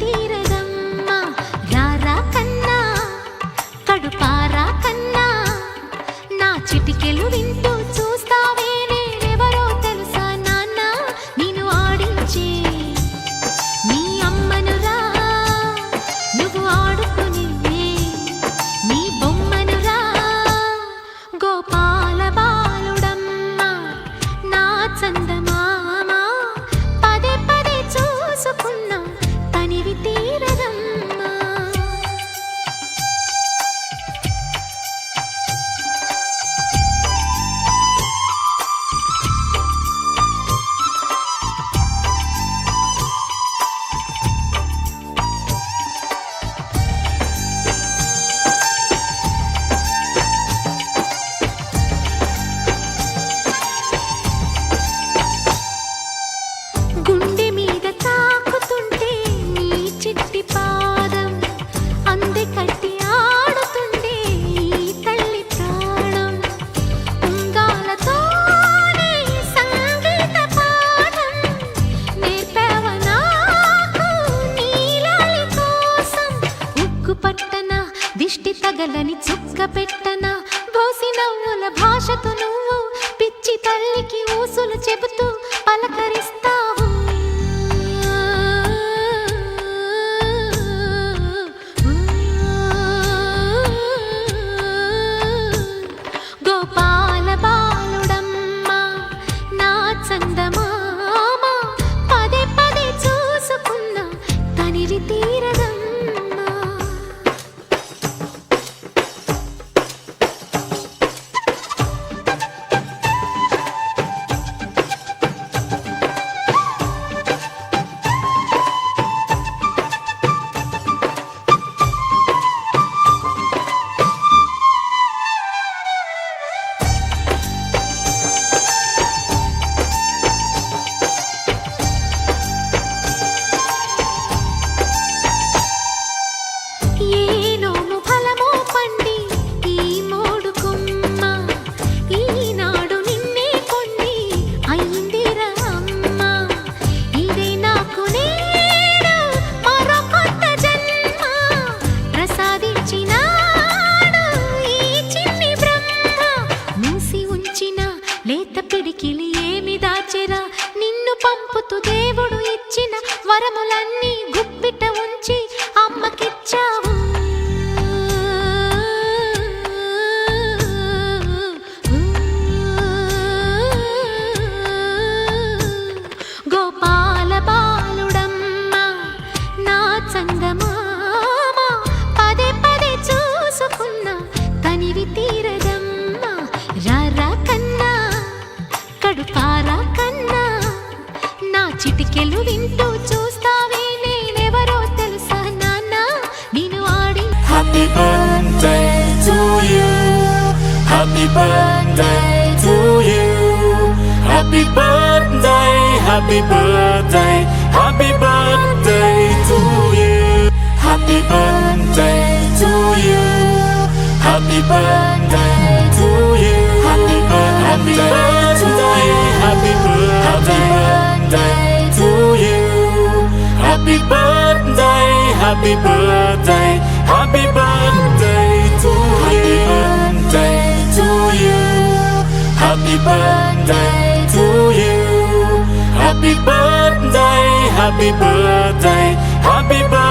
தீர దిష్టి తగలని చుక్క పెట్టన భోసి నవ్వుల భాషతో నువ్వు పిచ్చి తల్లికి ఊసులు చెబుతూ పలకరిస్తా ఇచ్చిన చిటికెలు వింటూ చూస్తావే నేనెవరో తెలుసా నాన్న నేను ఆడి happy birthday to you happy birthday to you happy birthday happy birthday happy birthday to you happy birthday to you happy birthday birthday, happy birthday, happy birthday to you. Happy birthday to you. Happy birthday, happy birthday, happy birthday,